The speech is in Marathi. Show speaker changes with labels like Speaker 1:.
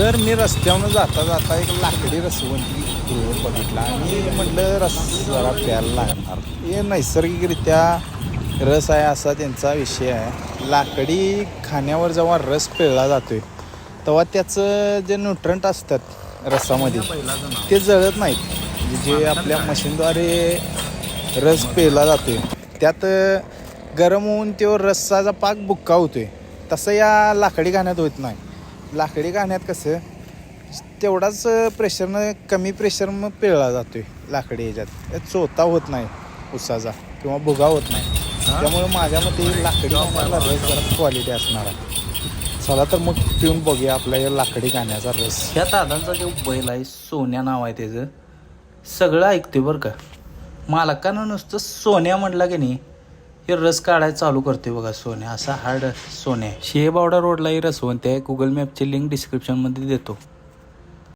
Speaker 1: तर मी रस्त्यावरून जाता जाता एक लाकडी रसवंती गृह बघितला आणि म्हटलं रस जरा प्यायला लागणार. हे नैसर्गिकरित्या रस आहे असा त्यांचा विषय आहे. लाकडी खाण्यावर जेव्हा रस पिळला आहे तेव्हा त्याचं जे न्यूट्रंट असतात रसामध्ये ते जळत नाहीत. म्हणजे जे आपल्या मशीनद्वारे रस पिळला आहे त्यात गरम होऊन तो रसाचा पाक बुक्का होतो आहे तसं या लाकडी खाण्यात होत नाही. लाकडी गाण्यात कसं तेवढाच प्रेशरनं कमी प्रेशर मग पिळला जातोय लाकडी ह्याच्यात. यात चोथा होत नाही उसाचा किंवा भुगा होत नाही. त्यामुळे माझ्या मते लाकडी गाण्याला रस जरा क्वालिटी असणार आहे. चला तर मग पिऊन बघूया आपल्या या लाकडी गाण्याचा रस.
Speaker 2: ह्या दादांचा जो बैल आहे सोन्या नाव आहे त्याचं. सगळं ऐकते बरं का. मालकानं नुसतं सोन्या म्हटलं की नाही हे रस काढायला चालू करते बघा सोन्या असा हार्ड सोन्या शेबावडा रोडलाही रसवंत आहे. गुगल मॅपची लिंक डिस्क्रिप्शनमध्ये देतो.